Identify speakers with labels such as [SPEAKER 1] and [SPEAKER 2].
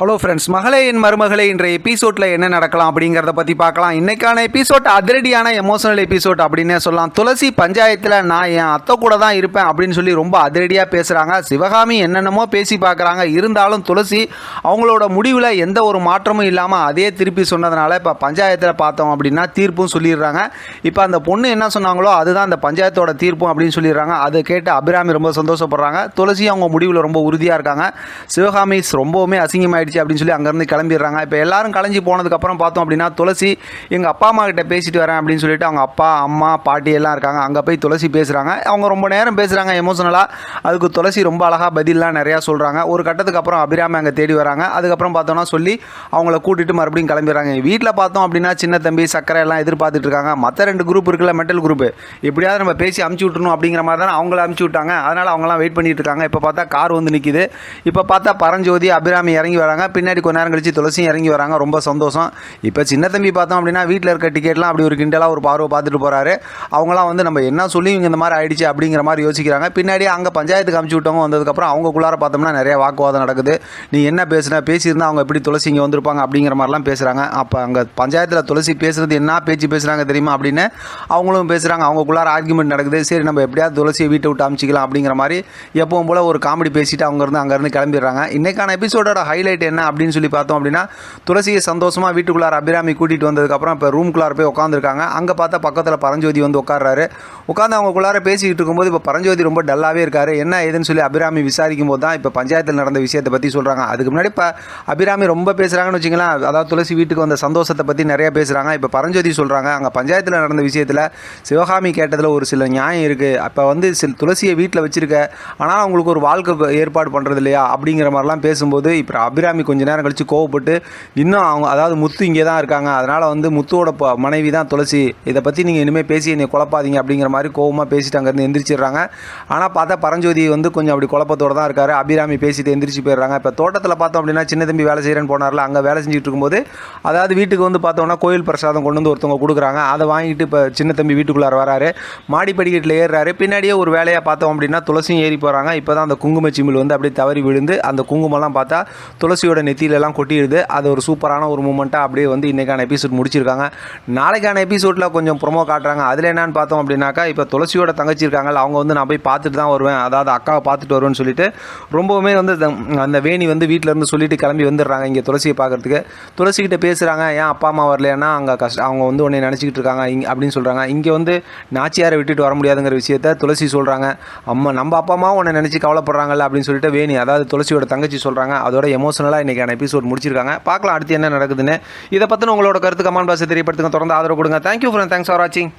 [SPEAKER 1] Hello friends மகளே என் மருமகளே இன்றைய எபிசோடில் என்ன நடக்கலாம் அப்படிங்கிறத பற்றி பார்க்கலாம். இன்னைக்கான எபிசோட் அதிரடியான எமோஷனல் எபிசோட் அப்படின்னே சொல்லலாம். துளசி பஞ்சாயத்தில் நான் என் அத்தை கூட தான் இருப்பேன் அப்படின்னு சொல்லி ரொம்ப அதிரடியாக பேசுகிறாங்க சிவகாமி என்னென்னமோ பேசி பார்க்குறாங்க. இருந்தாலும் துளசி அவங்களோட முடிவில் எந்த ஒரு மாற்றமும் இல்லாமல் அதே திருப்பி சொன்னதுனால இப்போ பஞ்சாயத்தில் பார்த்தோம் அப்படின்னா தீர்ப்பும் சொல்லிடுறாங்க. இப்போ அந்த பொண்ணு என்ன சொன்னாங்களோ அதுதான் அந்த பஞ்சாயத்தோட தீர்ப்பும் அப்படின்னு சொல்லிடுறாங்க. அதை கேட்டு அபிராமி ரொம்ப சந்தோஷப்படுறாங்க. துளசி அவங்க முடிவில் ரொம்ப உறுதியாக இருக்காங்க. சிவகாமி ரொம்பவுமே அசிங்கமாயிடுச்சு. அப்படின்னு சொல்லி அங்கேருந்து கிளம்பிடுறாங்க. இப்போ எல்லாரும் கலைஞ்சி போனதுக்கப்புறம் பார்த்தோம் அப்படின்னா துளசி எங்கள் அப்பா அம்மா கிட்ட பேசிட்டு வரேன் அப்படின்னு சொல்லிட்டு அவங்க அப்பா அம்மா பாட்டி எல்லாம் இருக்காங்க. அங்கே போய் துளசி பேசுகிறாங்க அவங்க ரொம்ப நேரம் பேசுகிறாங்க எமோஷனலாக அதுக்கு துளசி ரொம்ப அழகாக பதில்லாம் நிறையா சொல்கிறாங்க ஒரு கட்டத்துக்கு அப்புறம் அபிராமி அங்கே தேடி வராங்க. அதுக்கப்புறம் பார்த்தோம்னா சொல்லி அவங்கள கூட்டிட்டு மறுபடியும் கிளம்பிடுறாங்க. வீட்டில் பார்த்தோம் அப்படின்னா சின்ன தம்பி சக்கரை எல்லாம் எதிர்பார்த்துட்டு இருக்காங்க. மற்ற ரெண்டு குரூப் இருக்குல்ல மெட்டல் குரூப் எப்படியாவது நம்ம பேசி அமுச்சு விட்டுணும் அப்படிங்கிற மாதிரி தான் அவங்கள அமுச்சு விட்டாங்க. அதனால் அவங்களாம் வெயிட் பண்ணிட்டு இருக்காங்க. இப்போ பார்த்தா கார் வந்து நிற்கிது இப்போ பார்த்தா பரஞ்சோதி அபிராமி இறங்கி வராங்க. பின்னாடி கொஞ்ச நேரம் கழிச்சு துளசியும் இறங்கி வராங்க. ரொம்ப சந்தோஷம். இப்போ சின்ன தம்பி பார்த்தோம் அப்படின்னா வீட்டில் இருக்க டிக்கெட்லாம் அப்படி ஒரு கிண்டலாக ஒரு பார்வை பார்த்துட்டு போகிறாரு அவங்களாம் வந்து நம்ம என்ன சொல்லி இவங்க இந்த மாதிரி ஆயிடுச்சு அப்படிங்கிற மாதிரி யோசிக்கிறாங்க. பின்னாடி அங்கே பஞ்சாயத்துக்கு அமுச்சு விட்டவங்க வந்ததுக்கப்புறம் அவங்களுக்குள்ளார பார்த்தோம்னா நிறைய வாக்குவாதம் நடக்குது. நீ என்ன பேசுன? பேசியிருந்தா அவங்க எப்படி துளசி இங்கே வந்திருப்பாங்க அப்படிங்கிற மாதிரிலாம் பேசுகிறாங்க அப்போ அங்கே பஞ்சாயத்தில் துளசி பேசுறது என்ன பேச்சு பேசுகிறாங்க தெரியுமா அப்படின்னு அவங்களும் பேசுகிறாங்க அவங்களுக்குள்ளார ஆர்குமெண்ட் நடக்குது. சரி நம்ம எப்படியாவது துளசியை வீட்டை விட்டு அமுச்சிக்கலாம் அப்படிங்கிற மாதிரி எப்பவும் போல் ஒரு காமெடி பேசிட்டு அங்கேருந்து அங்கேருந்து கிளம்பிடுறாங்க. இன்றைக்கான எபிசோடோட ஹைலைட் என்ன அப்படின்னு சொல்லி பார்த்தோம் அப்படின்னா துளசியை சந்தோஷமாக வீட்டுக்குள்ளார அபிராமி கூட்டிகிட்டு வந்ததுக்கப்புறம் இப்போ ரூம்குள்ளார போய் உட்காந்துருக்காங்க அங்கே பார்த்தா பக்கத்தில் பரஞ்சோதி வந்து உட்கார்றாரு உட்காந்து அவங்களுக்குள்ளார பேசிக்கிட்டு இருக்கும்போது இப்போ பரஞ்சோதி ரொம்ப டல்லாகவே இருக்காரு. என்ன ஏதுன்னு சொல்லி அபிராமி விசாரிக்கும் போது தான் இப்போ பஞ்சாயத்தில் நடந்த விஷயத்தை பற்றி சொல்கிறாங்க அதுக்கு முன்னாடி இப்போ அபிராமி ரொம்ப பேசுகிறாங்கன்னு வச்சுங்களேன் அதாவது துளசி வீட்டுக்கு வந்த சந்தோஷத்தை பற்றி நிறைய பேசுகிறாங்க இப்போ பரஞ்சோதி சொல்கிறாங்க அங்கே பஞ்சாயத்தில் நடந்த விஷயத்தில் சிவகாமி கேட்டதில் ஒரு சில நியாயம் இருக்குது அப்போ வந்து சில துளசியை வீட்டில் வச்சுருக்க ஆனால் அவங்களுக்கு ஒரு வாழ்க்கை ஏற்பாடு பண்ணுறது இல்லையா அப்படிங்கிற மாதிரிலாம் பேசும்போது இப்போ அபிராமி கொஞ்ச நேரம் கழித்து கோவப்பட்டு இன்னும் அவங்க அதாவது முத்து இங்கே தான் இருக்காங்க. அதனால் வந்து முத்துவோட மனைவி தான் துளசி. இதை பற்றி நீங்கள் இனிமேல் பேசி என்னை குழப்பாதீங்க அப்படிங்கிற மாதிரி கோவமாக பேசிட்டு அங்கேருந்து எந்திரிச்சிடுறாங்க. ஆனால் பார்த்தா பரஞ்சோதி வந்து கொஞ்சம் அப்படி குழப்பத்தோட தான் இருக்காரு. அபிராமி பேசிட்டு எந்திரிச்சு போயிடுறாங்க. இப்போ தோட்டத்தில் பார்த்தோம் அப்படின்னா சின்ன தம்பி வேலை செய்கிறேன்னு போனார்ல அங்கே வேலை செஞ்சுட்டு இருக்கும்போது அதாவது வீட்டுக்கு வந்து பார்த்தோம்னா கோயில் பிரசாதம் கொண்டு வந்து ஒருத்தவங்க கொடுக்குறாங்க. அதை வாங்கிட்டு இப்போ சின்ன தம்பி வீட்டுக்குள்ளார வராரு. மாடி படிக்கட்டில் ஏறுறாரு. பின்னாடியே ஒரு வேலையாக பார்த்தோம் அப்படின்னா துளசியும் ஏறி போகிறாங்க இப்போ தான் அந்த குங்கும சிமிழ் வந்து அப்படியே தவறி விழுந்து அந்த குங்குமம்லாம் பார்த்தா துளசி துளசியோட நெத்தியிலலாம் கொட்டிடுது. அது ஒரு சூப்பரான ஒரு மூமெண்ட்டாக அப்படியே வந்து இன்றைக்கான எபிசோட் முடிச்சிருக்காங்க. நாளைக்கான எபிசோடில் கொஞ்சம் ப்ரொமோ காட்டுறாங்க. அதில் என்னென்னு பார்த்தோம் அப்படின்னாக்கா இப்போ துளசியோட தங்கச்சி இருக்காங்கல்ல அவங்க வந்து நான் போய் பார்த்துட்டு தான் வருவேன். அதாவது அக்காவை பார்த்துட்டு வருவேன்னு சொல்லிட்டு ரொம்பவுமே வந்து அந்த- அந்த வேணி வந்து வீட்டில் இருந்து சொல்லிட்டு கிளம்பி வந்துடுறாங்க இங்கே துளசியை பார்க்கறதுக்கு. துளசிக்கிட்ட பேசுகிறாங்க ஏன் அப்பா அம்மா வரலையானா அங்கே கஷ்ட அவங்க வந்து உன்னை நினச்சிக்கிட்டு இருக்காங்க இங்கே அப்படின்னு சொல்கிறாங்க இங்கே வந்து நாச்சியாரை விட்டுட்டு வர முடியாதுங்கிற விஷயத்த துளசி சொல்கிறாங்க அம்மா நம்ம அப்பா அம்மா உன்னை நினச்சி கவலைப்படுறாங்கல்ல அப்படின்னு சொல்லிட்டு வேணி அதாவது துளசியோட தங்கச்சி சொல்கிறாங்க அதோட எமோஷனல் எமோஷனலாக இன்றைக்கான எபிசோட் முடிச்சிருக்காங்க. பார்க்கலாம் அடுத்து என்ன நடக்குதுன்னு. இதை பற்றின உங்களோட கருத்து கமெண்ட் பாக்ஸ் தெரியப்படுத்துங்க. தொடர்ந்து ஆதரவு கொடுங்க. தேங்க்யூ ஃப்ரெண்ட் தேங்க்ஸ் ஃபார் வாட்சிங்